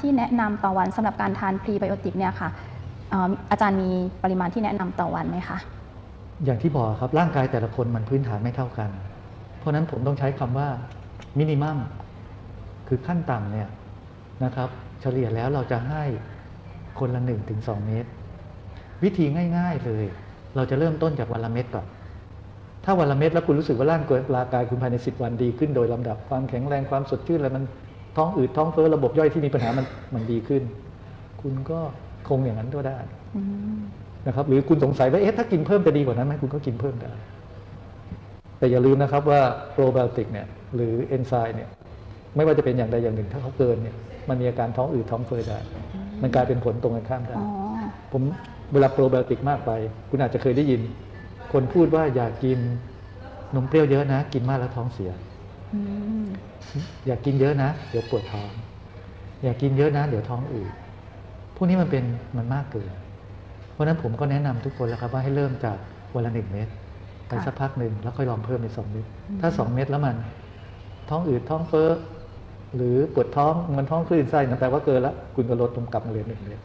ที่แนะนำต่อวันสำหรับการทานพรีไบโอติกเนี่ยค่ะเอ่ออาจารย์มีปริมาณที่แนะนำต่อวันไหมคะอย่างที่บอกครับร่างกายแต่ละคนมันพื้นฐานไม่เท่ากัน เพราะฉะนั้นผมต้องใช้คำว่ามินิมัมคือขั้นต่ำเนี่ยนะครับเฉลี่ยแล้วเราจะให้คนละ 1-2ถึงเม็ดวิธีง่าย ๆเลย เราจะเริ่มต้นจากวันละเม็ดก่อนถ้าวันละเม็ดแล้วคุณรู้สึกว่าร่างกายคุณภายใน 10 วันดีขึ้นโดยลำดับความแข็งแรงความสดชื่นอะไรมัน ท้องอืดท้องเฟ้อระบบย่อยที่มีปัญหามันมันดีขึ้น คุณก็คงอย่างนั้นก็ได้อืมนะครับ หรือคุณสงสัยว่าเอ๊ะถ้ากินเพิ่มจะดีกว่านั้นไหมคุณก็กินเพิ่มได้ แต่อย่าลืมนะครับว่าโปรไบโอติกเนี่ย หรือเอนไซม์เนี่ย ไม่ว่าจะเป็นอย่างใดอย่างหนึ่ง ถ้าเขาเกินเนี่ย มันมีอาการท้องอืดท้องเฟ้อได้ มันกลายเป็นผลตรงกันข้ามได้อ๋อผมเวลาโปรไบโอติกมากไป คุณอาจจะเคยได้ยิน คนพูดว่าอย่ากินนมเปรี้ยวเยอะนะ กินมากแล้วท้องเสีย อืมอย่ากินเยอะนะ เดี๋ยวปวดท้อง อย่ากินเยอะนะ เดี๋ยวท้องอืดพวกนี้มันเป็นมันมากเกิน เพราะฉะนั้นผมก็แนะนำทุกคนแล้วครับว่าให้เริ่มจากวันละหนึ่งเม็ดไปสักพักหนึ่งแล้วค่อยลองเพิ่มเป็นสองเม็ดถ้าสองเม็ดแล้วมัน ท้องอืดท้องเฟ้อหรือปวดท้องมันท้องคลื่นไส้นั่นแปลว่าเกินแล้วคุณก็ลดลงกลับมาเหลือหนึ่งเม็ด